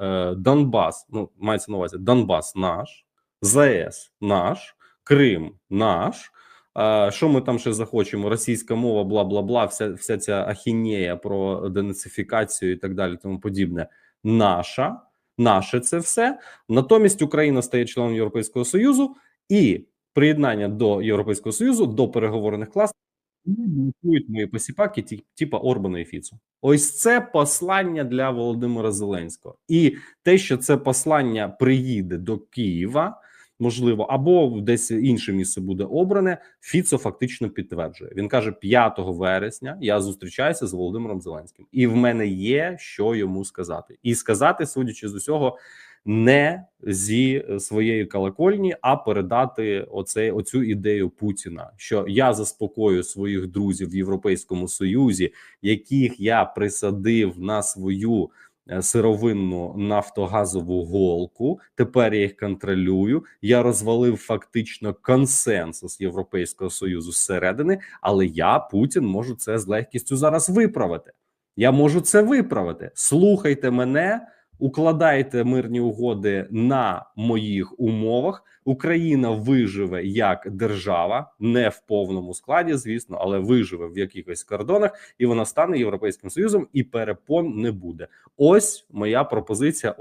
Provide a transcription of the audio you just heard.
е, Донбас, ну мається на увазі Донбас наш, ЗАЕС наш, Крим наш. Е, Що ми там ще захочемо? Російська мова, бла бла бла, вся, вся ця ахінея про денацифікацію і так далі, тому подібне. Наша, наше це все. Натомість Україна стає членом Європейського Союзу і приєднання до Європейського Союзу до переговорних класів блокують мої посіпаки, ті- типа Орбана і Фіцу. Ось це послання для Володимира Зеленського, і те, що це послання приїде до Києва, можливо, або десь інше місце буде обране. Фіцо фактично підтверджує. Він каже: 5 вересня я зустрічаюся з Володимиром Зеленським, і в мене є що йому сказати, і сказати, судячи з усього. Не зі своєї колокольні, а передати оцей оцю ідею Путіна, що я заспокою своїх друзів в Європейському Союзі, яких я присадив на свою е, сировинну нафтогазову голку. Тепер я їх контролюю. Я розвалив фактично консенсус Європейського союзу зсередини, але я Путін можу це з легкістю зараз виправити. Я можу це виправити. Слухайте мене. Укладайте мирні угоди на моїх умовах. Україна виживе як держава, не в повному складі, звісно, але виживе в якихось кордонах, і вона стане європейським союзом, і перепон не буде. Ось моя пропозиція.